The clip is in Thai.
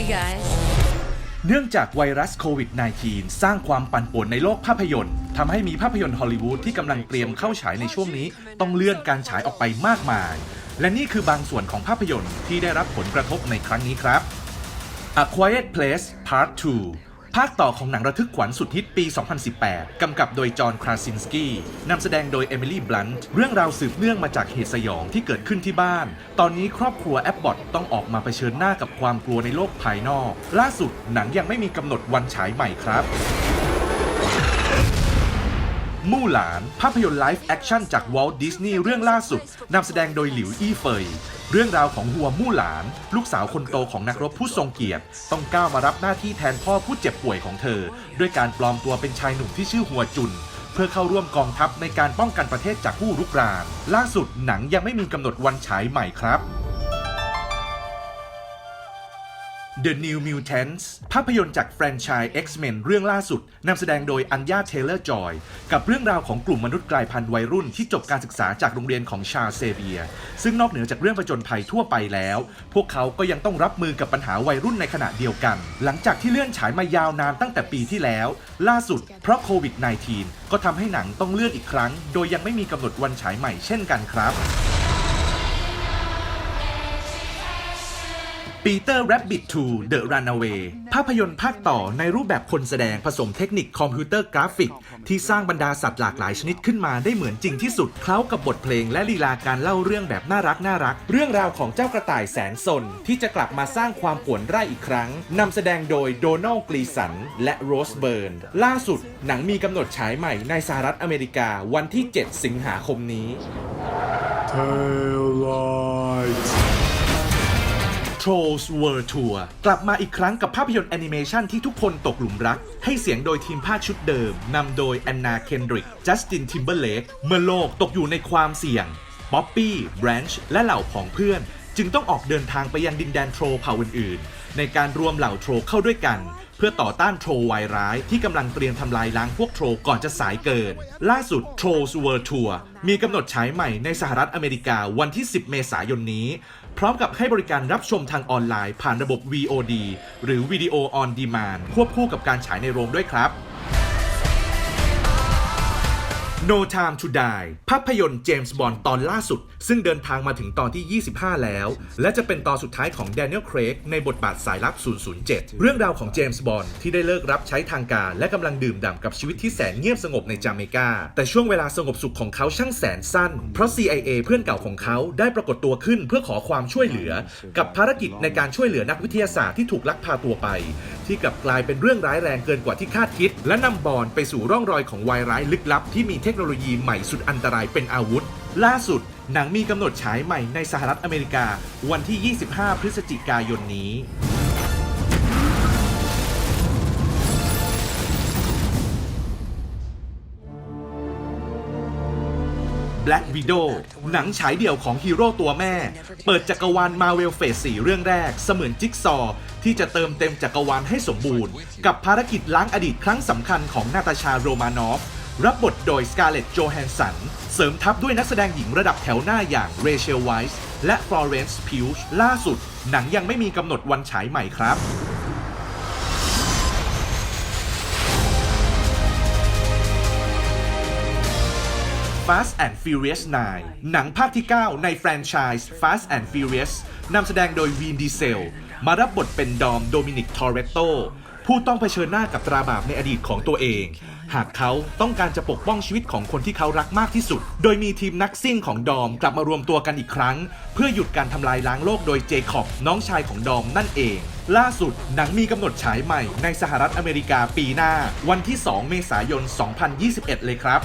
Hey guys. เนื่องจากไวรัสโควิด -19 สร้างความปั่นป่วนในโลกภาพยนตร์ทำให้มีภาพยนตร์ฮอลลีวูดที่กำลังเตรียมเข้าฉายในช่วงนี้ ต้องเลื่อนการฉายออกไปมากมาย และนี่คือบางส่วนของภาพยนตร์ที่ได้รับผลกระทบในครั้งนี้ครับ A Quiet Place Part 2 ภาคต่อของหนังระทึกขวัญสุดฮิตปี 2018 กำกับโดยจอห์นคราซินสกี้นำแสดงโดยเอมิลี่บลันต์เรื่องราวสืบเนื่องมาจากเหตุสยองที่เกิดขึ้นที่บ้าน ตอนนี้ครอบครัวแอปบอทต้องออกมาเผชิญหน้ากับความกลัวในโลกภายนอก ล่าสุดหนังยังไม่มีกำหนดวันฉายใหม่ครับ มู่หลาน ภาพยนตร์ไลฟ์แอคชั่นจากวอลต์ดิสนีย์เรื่องล่าสุดนำแสดงโดยหลิวอี้เฟย เรื่องราวของหัวมู่หลาน ลูกสาวคนโตของนักรบผู้ทรงเกียรติ ต้องก้าวมารับหน้าที่แทนพ่อผู้เจ็บป่วยของเธอ ด้วยการปลอมตัวเป็นชายหนุ่มที่ชื่อหัวจุน เพื่อเข้าร่วมกองทัพในการป้องกันประเทศจากผู้รุกราน ล่าสุดหนังยังไม่มีกำหนดวันฉายใหม่ครับ The New Mutants ภาพยนตร์จากแฟรนไชส์ X-Men เรื่องล่าสุดนำแสดงโดยอัญญาเทเลอร์จอย กับเรื่องราวของกลุ่มมนุษย์กลายพันธุ์วัยรุ่นที่จบการศึกษาจากโรงเรียนของชาเซเบีย ซึ่งนอกเหนือจากเรื่องผจญภัยทั่วไปแล้ว พวกเขาก็ยังต้องรับมือกับปัญหาวัยรุ่นในขณะเดียวกัน หลังจากที่เลื่อนฉายมายาวนานตั้งแต่ปีที่แล้ว ล่าสุดเพราะโควิด -19 ก็ทำให้หนังต้องเลื่อนอีกครั้ง โดยยังไม่มีกำหนดวันฉายใหม่เช่นกันครับ ปีเตอร์ Rabbit 2 The Runaway ภาพยนตร์ภาคต่อในรูปแบบคนแสดงผสมเทคนิคคอมพิวเตอร์กราฟิก ที่สร้างบรรดาสัตว์หลากหลายชนิดขึ้นมาได้เหมือนจริงที่สุด เคล้ากับบทเพลงและลีลาการเล่าเรื่องแบบน่ารักน่ารัก เรื่องราวของเจ้ากระต่ายแสนสน ที่จะกลับมาสร้างความปวนไร่อีกครั้งนำแสดงโดยโดนัลด์กลีสันและโรสเบิร์นล่าสุดหนังมีกำหนดฉายใหม่ในสหรัฐอเมริกาวันที่ 7 สิงหาคมนี้ Tail light. Trolls World Tour กลับมาอีกครั้งกับภาพยนตร์แอนิเมชันที่ทุกคนตกหลุมรัก ให้เสียงโดยทีมภาคชุดเดิมนำโดยแอนนาเคนดริกจัสตินทิมเบอร์เลกเมื่อโลกตกอยู่ในความเสี่ยงป๊อปปี้แบรนช์และเหล่าผองเพื่อน จึงต้องออกเดินทางไปยังดินแดนโทรเผ่าอื่นๆ ในการรวมเหล่าโทรเข้าด้วยกัน เพื่อต่อต้านโทรวายร้ายที่กำลังเตรียมทำลายล้างพวกโทรก่อนจะสายเกิน ล่าสุด Trolls World Tour มีกำหนดฉายใหม่ในสหรัฐอเมริกาวันที่ 10 เมษายนนี้ พร้อมกับให้บริการรับชมทางออนไลน์ผ่านระบบ VOD หรือ Video on Demand ควบคู่กับการฉายในโรงด้วยครับ No Time to Die ภาพยนตร์เจมส์บอนด์ตอนล่าสุด ซึ่งเดินทางมาถึงตอนที่ 25 แล้ว และจะเป็นตอนสุดท้ายของ Daniel Craig ในบทบาทสายลับ 007 เรื่องราวของเจมส์บอนด์ที่ได้เลิกรับใช้ทางการ และกำลังดื่มด่ำกับชีวิตที่แสนเงียบสงบในจาเมกา แต่ช่วงเวลาสงบสุขของเขาช่างแสนสั้น เพราะ CIA เพื่อนเก่าของเขาได้ปรากฏตัวขึ้นเพื่อขอความช่วยเหลือ กับภารกิจในการช่วยเหลือนักวิทยาศาสตร์ที่ถูกลักพาตัวไป ที่กลับกลายเป็นเรื่องร้ายแรงเกินกว่าที่คาดคิด และนำบอนไปสู่ร่องรอยของวายร้ายลึกลับที่มีเทคโนโลยีใหม่สุดอันตรายเป็นอาวุธ ล่าสุดหนังมีกำหนดฉายใหม่ในสหรัฐอเมริกา วันที่ 25 พฤศจิกายนนี้ Black Widow หนังฉายเดี่ยวของฮีโร่ตัวแม่ เปิดจักรวาลมาเวลเฟส 4 เรื่องแรก เสมือนจิ๊กซอ ที่จะเติมเต็มจักรวาลให้สมบูรณ์ กับภารกิจล้างอดีตครั้งสำคัญของนาตาชาโรมานอฟ รับบทโดยสกาเลตโจแฮนสัน เสริมทัพด้วยนักแสดงหญิงระดับแถวหน้าอย่างเรเชลไวส์และฟลอเรนซ์พิวช์ล่าสุด หนังยังไม่มีกำหนดวันฉายใหม่ครับ Fast and Furious 9 หนังภาคที่ 9 ในแฟรนไชส์ Fast and Furious นำแสดงโดยวีนดีเซล มารับบทเป็นดอมโดมินิกทอร์เรตโตผู้ต้องเผชิญหน้ากับตราบาปในอดีตของตัวเอง หากเขาต้องการจะปกป้องชีวิตของคนที่เขารักมากที่สุด โดยมีทีมนักซิ่งของดอมกลับมารวมตัวกันอีกครั้ง เพื่อหยุดการทำลายล้างโลกโดยเจคอบน้องชายของดอมนั่นเอง ล่าสุดหนังมีกำหนดฉายใหม่ในสหรัฐอเมริกาปีหน้า วันที่ 2 เมษายน 2021 เลยครับ